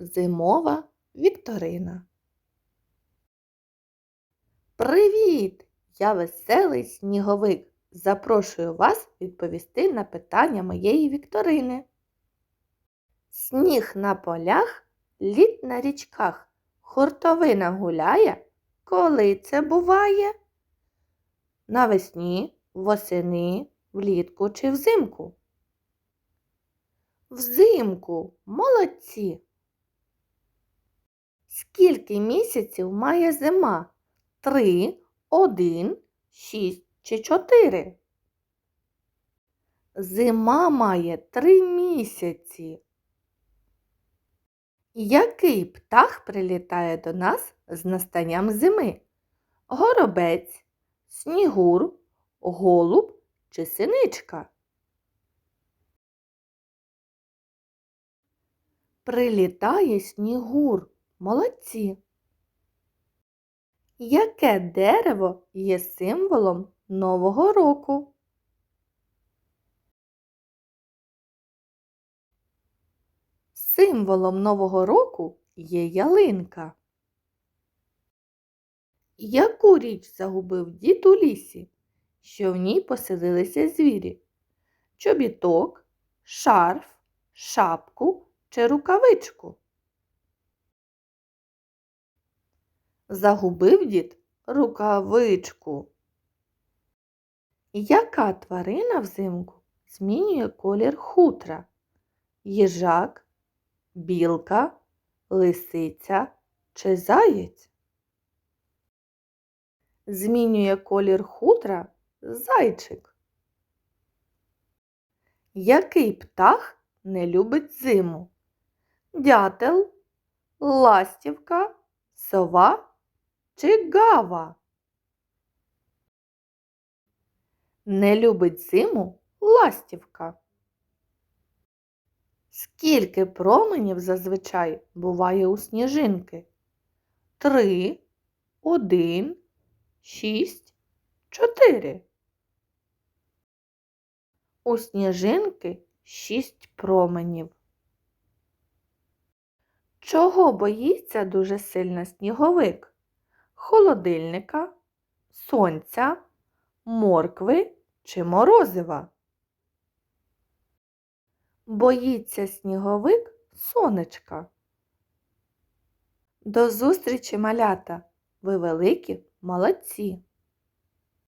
Зимова вікторина. Привіт! Я веселий сніговик. Запрошую вас відповісти на питання моєї вікторини. Сніг на полях, лід на річках. Хуртовина гуляє. Коли це буває? Навесні, восени, влітку чи взимку? Взимку, молодці. Скільки місяців має зима? Три, один, шість чи чотири? Зима має три місяці. Який птах прилітає до нас з настанням зими? Горобець, снігур, голуб чи синичка? Прилітає снігур. Молодці. Яке дерево є символом Нового року? Символом Нового року є ялинка. Яку річ загубив дід у лісі, що в ній поселилися звірі? Чобіток, шарф, шапку чи рукавичку? Загубив дід рукавичку. Яка тварина взимку змінює колір хутра? Їжак, білка, лисиця чи заєць? Змінює колір хутра зайчик. Який птах не любить зиму? Дятел, ластівка, сова чи гава? Не любить зиму ластівка. Скільки променів зазвичай буває у сніжинки? Три, один, шість, чотири. У сніжинки шість променів. Чого боїться дуже сильно сніговик? Холодильника, сонця, моркви чи морозива? Боїться сніговик сонечка. До зустрічі, малята! Ви великі молодці!